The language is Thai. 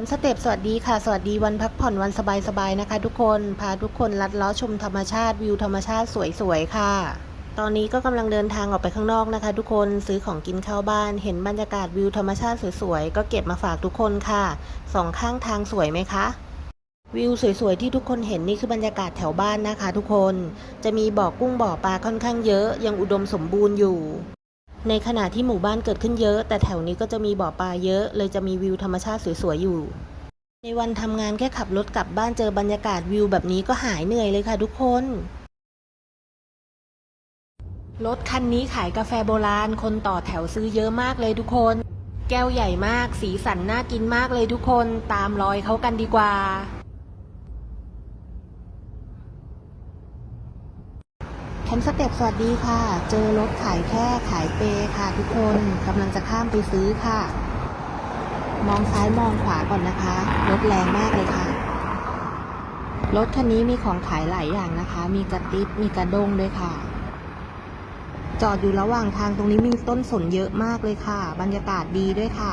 มป์สเต็ปสวัสดีค่ะ สวัสดีวันพักผ่อนวันสบายๆนะคะ ทุกคนพาทุกคนลัดล้อชมธรรมชาติวิวธรรมชาติสวยๆค่ะ ตอนนี้ก็กำลังเดินทางออกไปข้างนอกนะคะ ทุกคนซื้อของกินเข้าบ้าน เห็นบรรยากาศวิวธรรมชาติสวยๆก็เก็บมาฝากทุกคนค่ะสองข้างทางสวยไหมคะวิวสวยๆที่ทุกคนเห็นนี่คือบรรยากาศแถวบ้านนะคะ ทุกคนจะมีบ่อกุ้งบ่อปลาค่อนข้างเยอะยังอุดมสมบูรณ์อยู่ ในขณะที่หมู่บ้านเกิดขึ้นเยอะ แต่แถวนี้ก็จะมีบ่อปลาเยอะ เลยจะมีวิวธรรมชาติสวยๆอยู่ ในวันทำงานแค่ขับรถกลับบ้านเจอบรรยากาศวิวแบบนี้ก็หายเหนื่อยเลยค่ะทุกคน รถคันนี้ขายกาแฟโบราณ คนต่อแถวซื้อเยอะมากเลยทุกคน แก้วใหญ่มาก สีสันน่ากินมากเลยทุกคน ตามรอยเขากันดีกว่า แคมสเต็ปสวัสดีค่ะ เจอรถขายแค่ขายเปค่ะ ทุกคนกำลังจะข้ามไปซื้อค่ะ มองซ้ายมองขวาก่อนนะคะ รถแรงมากเลยค่ะ รถคันนี้มีของขายหลายอย่างนะคะ มีกระติบมีกระด้งด้วยค่ะ จอดอยู่ระหว่างทางตรงนี้มีต้นสนเยอะมากเลยค่ะ บรรยากาศดีด้วยค่ะ